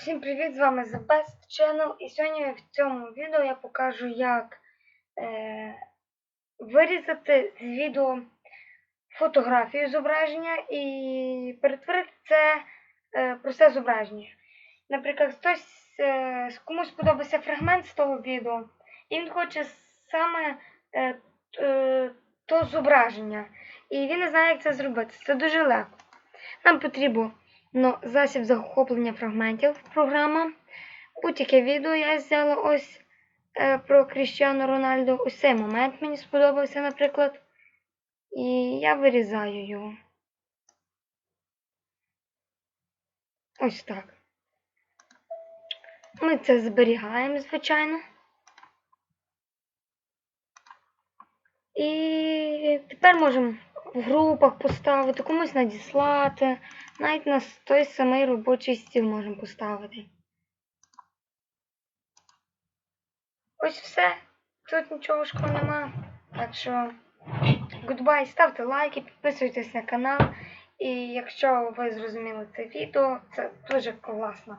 Всім привіт! З вами The Best Channel і сьогодні в цьому відео я покажу, як е, вирізати з відео фотографію зображення і перетворити це е, просте зображення. Наприклад, хтось е, комусь сподобався фрагмент з того відео, і він хоче саме е, е, то зображення. І він не знає, як це зробити. Це дуже легко. Нам потрібно Ну, засіб захоплення фрагментів програма. Будь-яке відео я взяла ось е, про Кріщану Рональду. Ось цей момент мені сподобався, наприклад. І я вирізаю його. Ось так. Ми це зберігаємо, звичайно. І тепер можемо в групах поставити, комусь надіслати. Навіть на той самий робочий стіл можемо поставити. Ось все. Тут нічого важкого нема. Так що, goodbye, ставте лайки, підписуйтесь на канал. І якщо ви зрозуміли це відео, це дуже класно.